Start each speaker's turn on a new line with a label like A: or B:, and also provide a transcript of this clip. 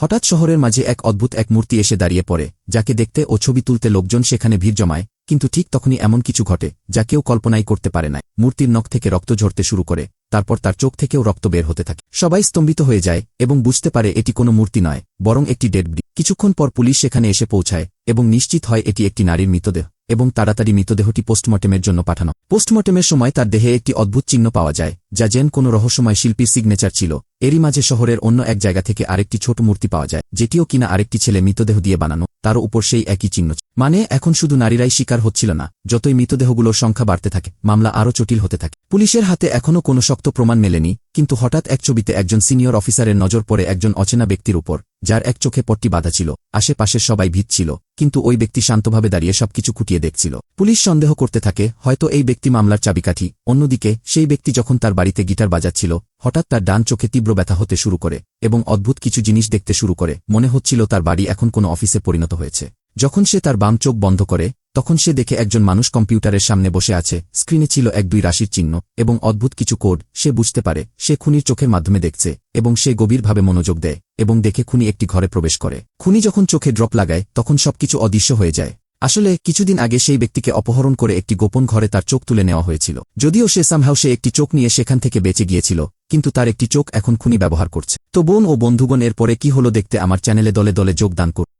A: হঠাৎ শহরের মাঝে এক অদ্ভুত এক মূর্তি এসে দাঁড়িয়ে পড়ে, যাকে দেখতে ও ছবি তুলতে লোকজন সেখানে ভিড় জমায়, কিন্তু ঠিক তখনই এমন কিছু ঘটে, যা কেউ কল্পনাই করতে পারে না। মূর্তির নখ থেকে রক্ত ঝরতে শুরু করে, তারপর তার চোখ থেকেও রক্ত বের হতে থাকে। সবাই স্তম্ভিত হয়ে যায় এবং বুঝতে পারে এটি কোনো মূর্তি নয়, বরং একটি ডেড কিছুক্ষণ পর পুলিশ সেখানে এসে পৌঁছায় এবং নিশ্চিত হয় এটি একটি নারীর মৃতদেহ। এবং তাড়াতাড়ি মৃতদেহটি পোস্টমর্টেমের জন্য পাঠানো। পোস্টমর্টেমের সময় তার দেহে একটি অদ্ভুত চিহ্ন পাওয়া যায়, যা যেন কোনো রহস্যময় শিল্পীর সিগনেচার ছিল। এরই মাঝে শহরের অন্য এক জায়গা থেকে আরেকটি ছোট মূর্তি পাওয়া যায়, যেটিও কিনা আরেকটি ছেলে মৃতদেহ দিয়ে বানানো তারও উপর সেই একই চিহ্ন মানে এখন শুধু নারীরাই শিকার হচ্ছিল না, যতই মৃতদেহগুলোর সংখ্যা বাড়তে থাকে, মামলা আরও জটিল হতে থাকে। পুলিশের হাতে এখনও কোনো শক্ত প্রমাণ মেলেনি, কিন্তু হঠাৎ এক ছবিতে একজন সিনিয়র অফিসারের নজর পড়ে একজন অচেনা ব্যক্তির উপর। যার এক চোখে পট্টি বাঁধা ছিল আশেপাশের সবাই ভিত ছিল, কিন্তু ওই ব্যক্তি শান্তভাবে দাঁড়িয়ে সবকিছু খুঁটিয়ে দেখছিল। পুলিশ সন্দেহ করতে থাকে, হয়তো এই ব্যক্তি মামলার চাবিকাঠি। অন্যদিকে, সেই ব্যক্তি যখন তার বাড়িতে গিটার বাজাচ্ছিল, হঠাৎ তার ডান চোখে তীব্র ব্যথা হতে শুরু করে এবং অদ্ভুত কিছু জিনিস দেখতে শুরু করে। মনে হচ্ছিল তার বাড়ি এখন কোনো অফিসে পরিণত হয়েছে। যখন সে তার বাম চোখ বন্ধ করে, তখন সে দেখে একজন মানুষ কম্পিউটারের সামনে বসে আছে। স্ক্রিনে ছিল এক দুই রাশির চিহ্ন এবং অদ্ভুত কিছু কোড। সে বুঝতে পারে, সে খুনির চোখের মাধ্যমে দেখছে এবং সে গভীরভাবে মনোযোগ দেয়। এবং দেখে খুনি একটি ঘরে প্রবেশ করে। খুনি যখন চোখে ড্রপ লাগায়, তখন সবকিছু অদৃশ্য হয়ে যায়। আসলে, কিছুদিন আগে সেই ব্যক্তিকে অপহরণ করে একটি গোপন ঘরে তার চোখ তুলে নেওয়া হয়েছিল। যদিও সে সামহাও সে একটি চোখ নিয়ে সেখান থেকে বেঁচে গিয়েছিল, কিন্তু তার একটি চোখ এখন খুনি ব্যবহার করছে। তো বোন ও বন্ধুগণ, এরপরে কি হলো দেখতে আমার চ্যানেলে দলে দলে যোগদান করুন